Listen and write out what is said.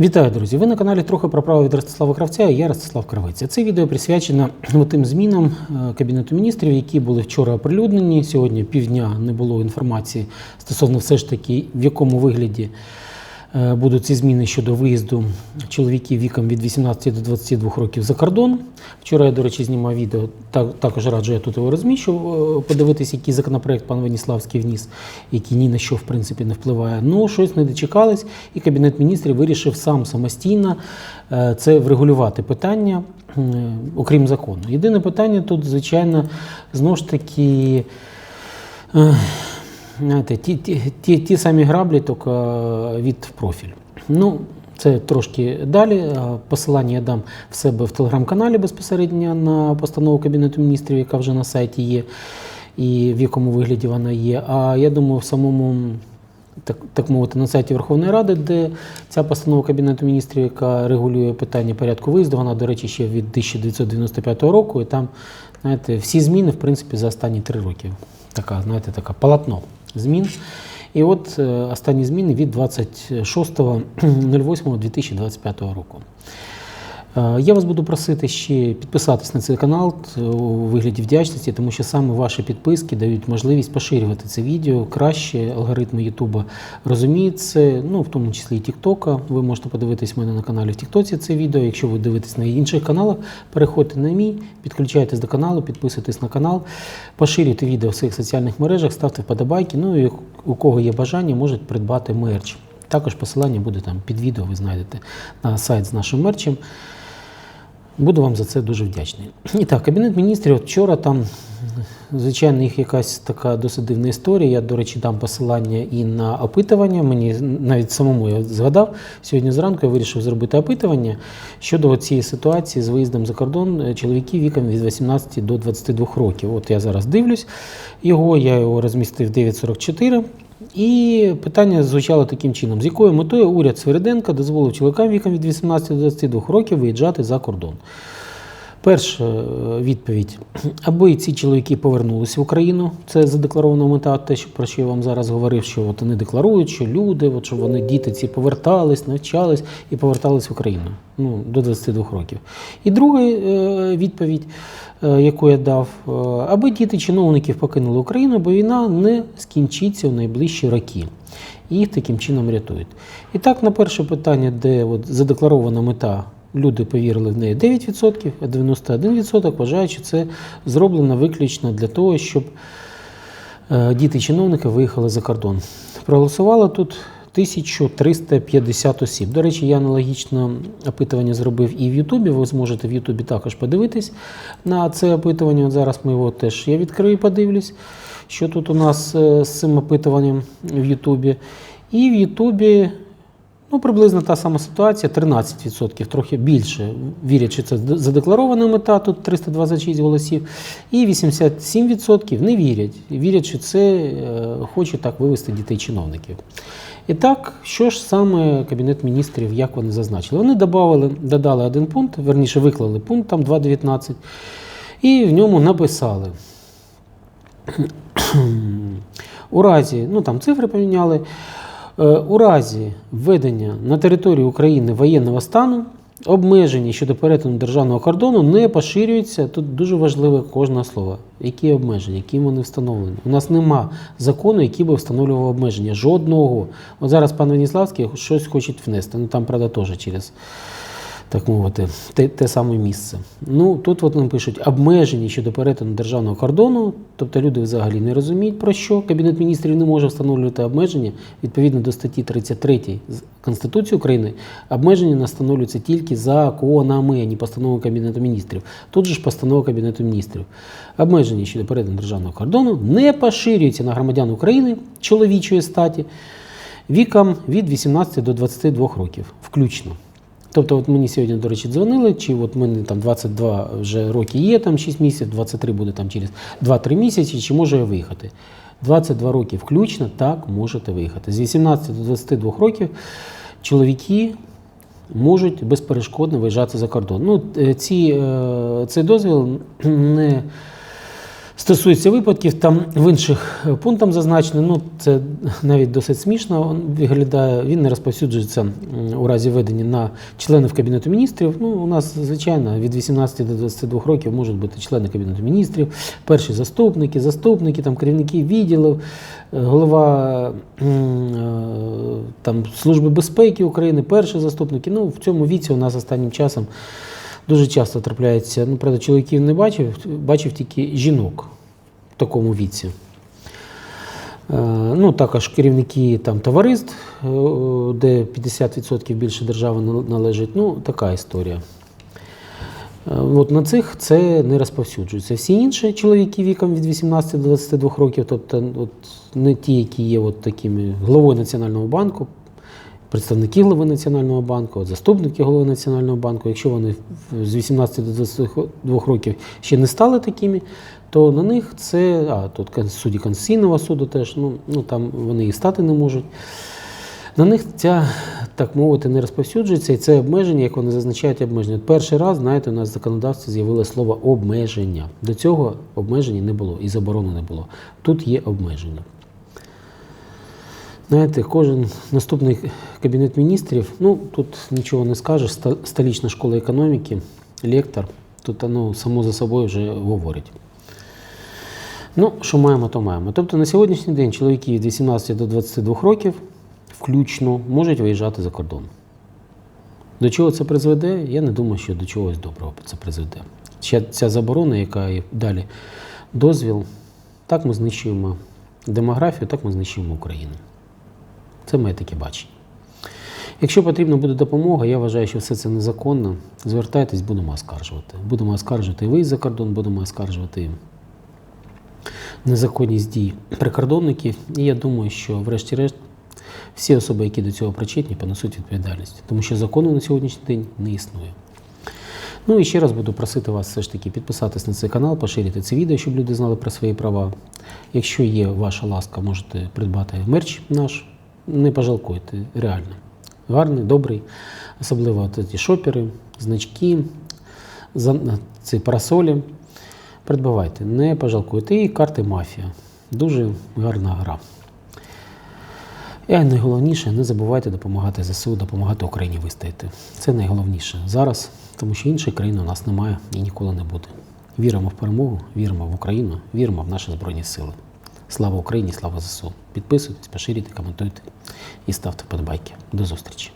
Вітаю, друзі! Ви на каналі трохи про право від Ростислава Кравця я Ростислав Кравець. Це відео присвячено тим змінам е, Кабінету міністрів, які були вчора оприлюднені. Сьогодні півдня не було інформації стосовно все ж таки, в якому вигляді будуть ці зміни щодо виїзду чоловіків віком від 18 до 22 років за кордон. Вчора я, до речі, знімав відео, так, також раджу, я тут його розміщу, е, подивитися, який законопроект пан Веніславський вніс, який ні на що в принципі не впливає. Ну, щось не дочекались, і Кабінет міністрів вирішив сам самостійно е, це врегулювати питання, е, окрім закону. Єдине питання тут, звичайно, знову ж таки. Е, Знаєте, ті, ті, ті, ті самі граблі, тільки від в профіль. Ну, це трошки далі. Е, Посилання я дам в себе в телеграм-каналі безпосередньо на постанову Кабінету міністрів, яка вже на сайті є, і в якому вигляді вона є. А я думаю, в самому. Так, так мовити, на сайті Верховної Ради, де ця постанова Кабінету міністрів, яка регулює питання порядку виїзду, вона, до речі, ще від 1995 року, і там, знаєте, всі зміни, в принципі, за останні три роки. Така, знаєте, така полотно змін. І от е, останні зміни від 26.08.2025 року. Е, Я вас буду просити ще підписатись на цей канал у вигляді вдячності, тому що саме ваші підписки дають можливість поширювати це відео краще. Алгоритми Ютуба розуміють ну в тому числі і Тіктока. Ви можете подивитись мене на каналі в Тіктоці це відео. Якщо ви дивитесь на інших каналах, переходьте на мій, підключайтесь до каналу, підписуйтесь на канал, поширюйте відео в своїх соціальних мережах, ставте вподобайки. Ну і у кого є бажання, можуть придбати мерч. Також посилання буде там під відео, ви знайдете на сайт з нашим мерчем. Буду вам за це дуже вдячний. І так, Кабінет міністрів вчора там, звичайно, їх якась така досить дивна історія. Я, до речі, дам посилання і на опитування. Мені навіть самому я згадав. Сьогодні зранку я вирішив зробити опитування щодо цієї ситуації з виїздом за кордон чоловіків віком від 18 до 22 років. От я зараз дивлюсь його, я його розмістив 9.44. І питання звучало таким чином: з якою метою уряд Свериденка дозволив чоловікам віком від 18 до 22 років виїжджати за кордон? Перша е, відповідь: аби ці чоловіки повернулися в Україну, це задекларована мета, те, про що я вам зараз говорив, що от вони декларують, що люди, от, що вони діти ці повертались, навчались і повертались в Україну ну, до 22 років. І друга е, відповідь, е, яку я дав, аби діти чиновників покинули Україну, бо війна не скінчиться в найближчі роки. І їх таким чином рятують. І так, на перше питання, де от задекларована мета, люди повірили в неї 9%, а 91% вважають, що це зроблено виключно для того, щоб е, діти чиновника виїхали за кордон. Проголосувало тут 1350 осіб. До речі, я аналогічне опитування зробив і в Ютубі. Ви зможете в Ютубі також подивитись на це опитування. От зараз ми його теж я відкрию і подивлюсь, що тут у нас е, з цим опитуванням в Ютубі. І в Ютубі Ну, приблизно та сама ситуація, 13%, трохи більше. Вірять, що це задекларована мета, тут 326 голосів, і 87% не вірять. Що це е, хоче так вивести дітей чиновників. І так, що ж саме Кабінет міністрів, як вони зазначили? Вони додали, додали один пункт, верніше виклали пункт там 2.19, і в ньому написали. У разі, ну там цифри поміняли. Е, У разі введення на території України воєнного стану обмеження щодо перетину державного кордону не поширюються. Тут дуже важливе кожне слово. Які обмеження, які вони встановлені? У нас нема закону, який би встановлював обмеження. Жодного. От зараз пан Веніславський щось хоче внести. Ну там, правда, теж через. Так мовити, те, те саме місце. Ну тут от нам пишуть обмеження щодо перетину державного кордону, тобто люди взагалі не розуміють про що. Кабінет міністрів не може встановлювати обмеження відповідно до статті 33 Конституції України. Обмеження не встановлюються тільки законами, а не постановою Кабінету міністрів. Тут же ж постанова Кабінету міністрів. Обмеження щодо перетину державного кордону не поширюються на громадян України чоловічої статі віком від 18 до 22 років, включно. Тобто, от мені сьогодні, до речі, дзвонили, чи от мене там 22 вже роки є, там 6 місяців, 23 буде там через 2-3 місяці, чи можу я виїхати? 22 роки включно, так, можете виїхати. З 18 до 22 років чоловіки можуть безперешкодно виїжджати за кордон. Ну, е, ці, е, цей дозвіл не Стосується випадків, там в інших е, пунктах зазначено, ну це навіть досить смішно виглядає. Він не розповсюджується у разі ведення на членів Кабінету міністрів. Ну, у нас, звичайно, від 18 до 22 років можуть бути члени Кабінету міністрів, перші заступники, заступники, там керівники відділів, е, голова е, там, Служби безпеки України, перші заступники. Ну, в цьому віці у нас останнім часом дуже часто трапляється. Ну, правда, чоловіків не бачив, бачив тільки жінок в такому віці. Е, Ну, також керівники там, товариств, е, де 50% більше держави належить. Ну, така історія. Е, От на цих це не розповсюджується. Всі інші чоловіки віком від 18 до 22 років, тобто от, не ті, які є от такими головою Національного банку, представники голови Національного банку, заступники голови Національного банку, якщо вони з 18 до 22 років ще не стали такими, то на них це, а тут судді Конституційного суду теж, ну, ну там вони і стати не можуть. На них ця, так мовити, не розповсюджується, і це обмеження, як вони зазначають, обмеження. Перший раз, знаєте, у нас в законодавстві з'явилося слово обмеження. До цього обмеження не було і заборони не було. Тут є обмеження. Знаєте, кожен наступний кабінет міністрів, ну тут нічого не скажеш, столічна школа економіки, лектор, тут воно само за собою вже говорить. Ну, що маємо, то маємо. Тобто на сьогоднішній день чоловіки від 18 до 22 років включно можуть виїжджати за кордон. До чого це призведе? Я не думаю, що до чогось доброго це призведе. Ще ця заборона, яка і далі дозвіл, так ми знищуємо демографію, так ми знищуємо Україну. Це моє таке бачення. Якщо потрібна буде допомога, я вважаю, що все це незаконно. Звертайтесь, будемо оскаржувати. Будемо оскаржувати виїзд за кордон, будемо оскаржувати незаконність дій прикордонників. І я думаю, що, врешті-решт, всі особи, які до цього причетні, понесуть відповідальність, тому що закону на сьогоднішній день не існує. Ну і ще раз буду просити вас все ж таки підписатись на цей канал, поширити це відео, щоб люди знали про свої права. Якщо є ваша ласка, можете придбати мерч наш. Не пожалкуйте, реально. Гарний, добрий, особливо ці шопери, значки, ці парасолі. Придбавайте, не пожалкуйте. І карти мафія. Дуже гарна гра. І найголовніше, не забувайте допомагати ЗСУ, допомагати Україні вистояти. Це найголовніше зараз, тому що іншої країни у нас немає і ніколи не буде. Віримо в перемогу, віримо в Україну, віримо в наші Збройні Сили. Слава Україні, слава ЗСУ. Підписуйтесь, поширюйте, коментуйте і ставте вподобайки. До зустрічі!